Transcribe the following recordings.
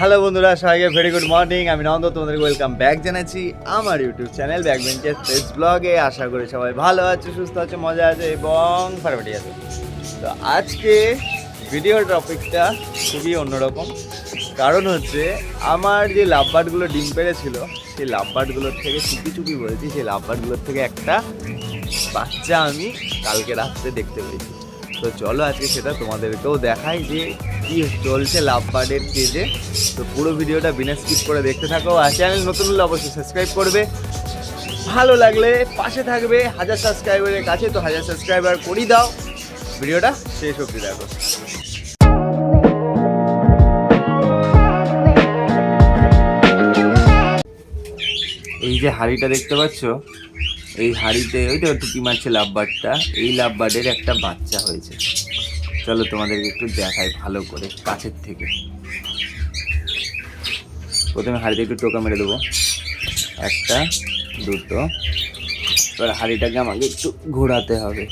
Hello বন্ধুরা, সবাইকে very good morning আমি নন্দ, তোমাদেরকে ওয়েলকাম ব্যাক জানাচ্ছি আমার ইউটিউব চ্যানেল ব্যাক বেঞ্চের ফেস ব্লগে আশা করি সবাই ভালো আছে, সুস্থ আছে, মজা আছে এবং ফাটাফাটি আছে। তো আজকে ভিডিও টপিকটা খুবই অন্যরকম। কারণ হচ্ছে, আমার যে লাভবার্ডগুলো ডিম পেড়েছিল সেই লাভবার্ডগুলোর থেকে চুপি চুপি বলেছি, সেই লাভবার্ডগুলোর থেকে একটা বাচ্চা আমি কালকে রাত্রে দেখতে পেয়েছি। তো চলো আজকে সেটা তোমাদেরকেও দেখাই যে কি চলছে লাভ বার্ডের কেজে তো পুরো ভিডিওটা বিনা স্কিপ করে দেখতে থাকো আর চ্যানেল নতুন হলে অবশ্যই সাবস্ক্রাইব করবে। ভালো লাগলে পাশে থাকবে, হাজার সাবস্ক্রাইবারের কাছে, তো হাজার সাবস্ক্রাইবার করি দাও। ভিডিওটা শেষ অবধি দেখো। এই যে হাড়িটা দেখতে পাচ্ছ এই হাড়িতে, ওই তো টুকি মারছে লাভবার্ডটা, এই লাভবার্ডের একটা বাচ্চা হয়েছে। চলো তোমাদেরকে একটু দেখাই ভালো করে, কাছের থেকে। প্রথমে হাড়িতে একটু টোকা মেরে দেবো। একটা, দুটো। এবার হাড়িটাকে আমাকে একটু ঘোরাতে হবে।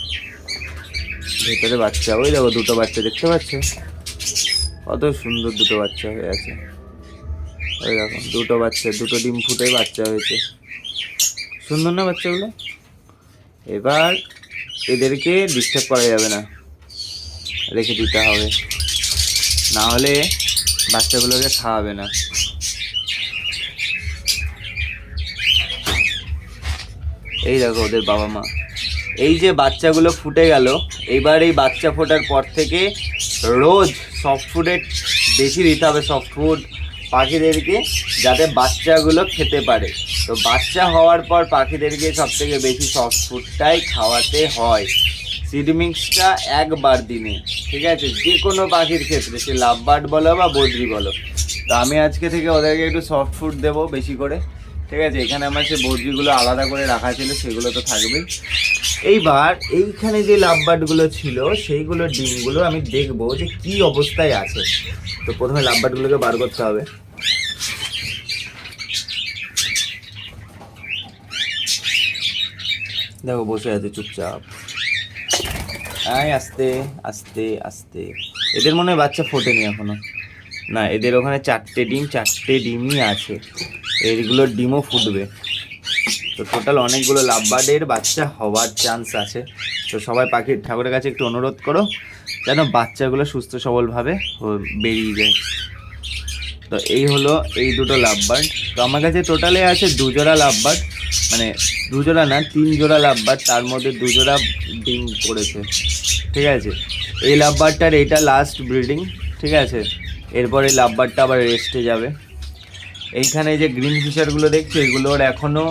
ভেতরে বাচ্চা, ওই দেখো দুটো বাচ্চা দেখতে পাচ্ছ? কত সুন্দর দুটো বাচ্চা হয়ে আছে। ওই দেখো, দুটো বাচ্চা, দুটো ডিম ফুটে বাচ্চা হয়েছে। সুন্দর না বাচ্চাগুলো? এবার এদেরকে ডিস্টার্ব করা যাবে না। রেখে দিতে হবে। না হলে বাচ্চাগুলোকে খাওয়াবে না। এই দেখো ওদের বাবা মা। এই যে বাচ্চাগুলো ফুটে গেল, এবার এই বাচ্চা ফোটার পর থেকে রোজ সফট ফুডের বেশি দিতে হবে সফট ফুড পাখিদেরকে যাতে বাচ্চাগুলো খেতে পারে। তো বাচ্চা হওয়ার পর পাখিদেরকে সব থেকে বেশি সফট ফুডটাই খাওয়াতে হয়। সিড মিক্সটা একবার দিনে, ঠিক আছে? যে কোনো পাখির ক্ষেত্রে, সে লাভবার্ড বলো বা বদ্রি বলো। তো আমি আজকে থেকে ওদেরকে একটু সফট ফুড দেবো বেশি করে, ঠিক আছে? এখানে আমার সে বদ্রিগুলো আলাদা করে রাখা ছিল, সেগুলো তো থাকবেই। এইবার এইখানে যে লাভবার্ডগুলো ছিল, সেইগুলো ডিমগুলো আমি দেখব যে কি অবস্থায় আছে। তো প্রথমে লাভবার্ডগুলোকে বার করতে হবে। দেখো বসে আছে চুপচাপ আয় আস্তে আস্তে আস্তে এদের মনে হয় বাচ্চা ফোটেনি এখনও। না, এদের ওখানে চারটে ডিম, চারটে ডিমই আছে। এইগুলোর ডিমও ফুটবে। তো টোটাল অনেকগুলো লাভবার্ডের বাচ্চা হওয়ার চান্স আছে। তো সবাই পাখির ঠাকুরের কাছে একটু অনুরোধ করো, যেন বাচ্চাগুলো সুস্থ সবলভাবে বেরিয়ে যায়। তো এই হলো এই দুটো লাভবার্ড। তো আমার কাছে টোটালে আছে দুজোড়া লাভবার্ড। মানে দুজোড়া না, তিন জোড়া লাভবার তার মধ্যে দুজোড়া ডিম পড়েছে। ঠিক আছে? এই লাভবারটার এটা লাস্ট ব্রিডিং ঠিক আছে? এরপরে লাভবারটা আবার রেস্টে যাবে। এইখানে যে গ্রিন ফিশারগুলো দেখছ, এগুলোর এখনও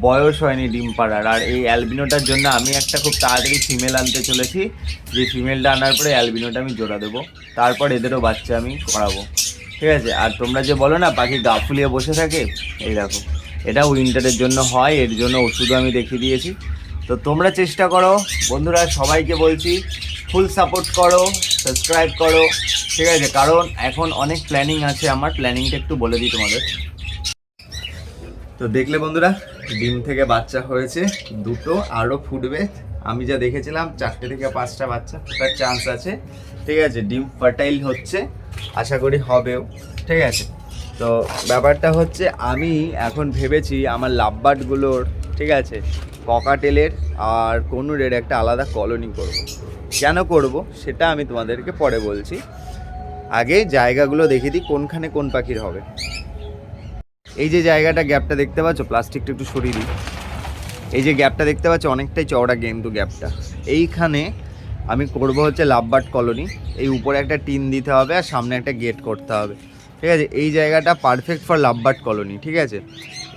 বয়স হয়নি ডিম পাড়ার। আর এই অ্যালবিনোটার জন্য আমি একটা খুব তাড়াতাড়ি ফিমেল আনতে চলেছি, যে ফিমেলটা আনার পরে অ্যালবিনোটা আমি জোড়া দেবো। তারপর এদেরও বাচ্চা আমি করাবো। ঠিক আছে? আর তোমরা যে বলো না, পাখি গা ফুলিয়ে বসে থাকে, এই দেখো। এটা উইন্টারের জন্য হয়, এর জন্য ওষুধও আমি দেখিয়ে দিয়েছি। তো তোমরা চেষ্টা করো, বন্ধুরা সবাইকে বলছি ফুল সাপোর্ট করো সাবস্ক্রাইব করো, ঠিক আছে? কারণ এখন অনেক প্ল্যানিং আছে, আমার প্ল্যানিংটা একটু বলে দিই তোমাদের। তো দেখলে বন্ধুরা, ডিম থেকে বাচ্চা হয়েছে, দুটো আরও ফুটবে। আমি যা দেখেছিলাম, চারটে থেকে পাঁচটা বাচ্চা ফোটার চান্স আছে, ঠিক আছে? ডিম ফার্টাইল হচ্ছে, আশা করি হবেও, ঠিক আছে? তো ব্যাপারটা হচ্ছে আমি এখন ভেবেছি আমার লাভবার্ডগুলোর ঠিক আছে ককাটেলের আর কনুরের একটা আলাদা কলোনি করব। কেন করব? সেটা আমি তোমাদেরকে পরে বলছি। আগে জায়গাগুলো দেখে দিই কোনখানে কোন পাখির হবে। এই যে জায়গাটা গ্যাপটা দেখতে পাচ্ছ প্লাস্টিকটা একটু সরিয়ে দিই। এই যে গ্যাপটা দেখতে পাচ্ছ, অনেকটাই চওড়া কিন্তু গ্যাপটা এইখানে আমি করব হচ্ছে লাভবার্ড কলোনি এই উপরে একটা টিন দিতে হবে আর সামনে একটা গেট করতে হবে। ঠিক আছে? এই জায়গাটা পারফেক্ট ফর লাভবার্ড কলোনি ঠিক আছে?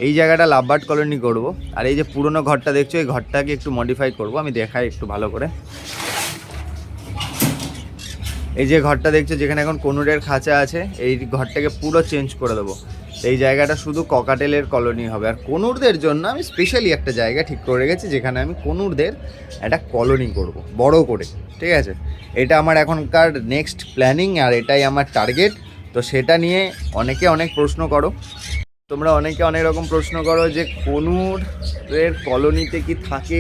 এই জায়গাটা লাভবার্ড কলোনি করব। আর এই যে পুরনো ঘরটা দেখছ, এই ঘরটাকে একটু মডিফাই করব। আমি দেখাই একটু ভালো করে। এই যে ঘরটা দেখছ, যেখানে এখন কনুরের খাঁচা আছে, এই ঘরটাকে পুরো চেঞ্জ করে দেবো। এই জায়গাটা শুধু ককাটেলের কলোনি হবে। আর কনুরদের জন্য আমি স্পেশালি একটা জায়গা ঠিক করে রেখেছি, যেখানে আমি কনুরদের একটা কলোনি করব, বড় করে, ঠিক আছে? এটা আমার এখনকার নেক্সট প্ল্যানিং আর এটাই আমার টার্গেট তো সেটা নিয়ে অনেকে অনেক প্রশ্ন করো। তোমরা অনেকে অনেক রকম প্রশ্ন করো যে কনুরের কলোনিতে কি থাকে,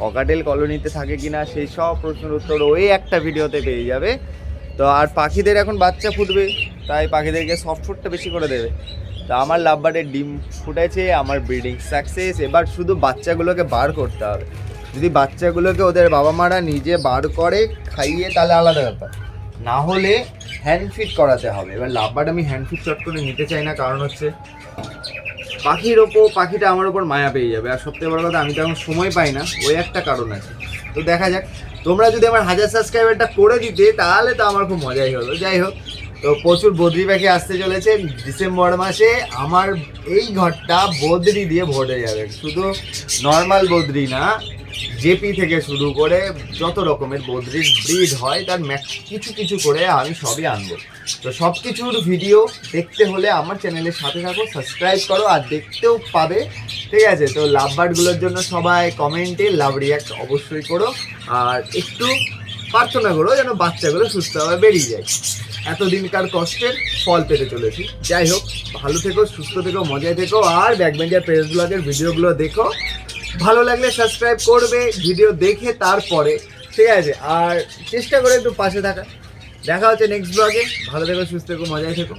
ককাটেল কলোনিতে থাকে কি না সেই সব প্রশ্নের উত্তর ওই একটা ভিডিওতে পেয়ে যাবে। তো আর পাখিদের এখন বাচ্চা ফুটবে, তাই পাখিদেরকে সফট ফুডটা বেশি করে দেবে। তো আমার লাভবার্ডের ডিম ফুটেছে, আমার ব্রিডিং সাকসেস এবার শুধু বাচ্চাগুলোকে বার করতে হবে। যদি বাচ্চাগুলোকে ওদের বাবা মারা নিজে বার করে, খাইয়ে তাহলে আলাদা ব্যাপার। না হলে হ্যান্ড ফিট করাতে হবে। এবার লাভবার্ড আমি হ্যান্ড ফিট চট করে নিতে চাই না, কারণ হচ্ছে পাখির ওপর, পাখিটা আমার ওপর মায়া পেয়ে যাবে। আর সবথেকে বড় কথা, আমি তো এখন সময় পাই না, ওই একটা কারণ আছে। তো দেখা যাক, তোমরা যদি আমার হাজার সাবস্ক্রাইবারটা করে দিতে, তাহলে তো আমার খুব মজাই হলো। যাই হোক, তো প্রচুর বদ্রি পাখি আসতে চলেছে। ডিসেম্বর মাসে আমার এই ঘরটা বদ্রি দিয়ে ভরে যাবে। শুধু নর্মাল বদ্রি না জেপি থেকে শুরু করে যত রকমের বদ্রির ব্রিড হয়, তার ম্যাক কিছু কিছু করে আমি সবই আনব। তো সব কিছুর ভিডিও দেখতে হলে আমার চ্যানেলের সাথে থাকো, সাবস্ক্রাইব করো, আর দেখতেও পাবে। ঠিক আছে, তো লাভ বার্ডগুলোর জন্য সবাই কমেন্টে লাভ রিয়াক্ট অবশ্যই করো, আর একটু প্রার্থনা করো যেন বাচ্চাগুলো সুস্থভাবে বেরিয়ে যায়। এতদিনকার কষ্টের ফল পেতে চলেছি। যাই হোক, ভালো থেকো, সুস্থ থেকো, মজায় থেকো, আর ব্যাকবেঞ্জার ব্লগের ভিডিওগুলো দেখো। ভালো লাগলে সাবস্ক্রাইব করবে ভিডিও দেখে তারপরে। ঠিক আছে, আর চেষ্টা করে একটু পাশে থাকা। দেখা হচ্ছে নেক্সট ব্লগে ভালো থেকো, সুস্থ থেকো, মজায় থেকো।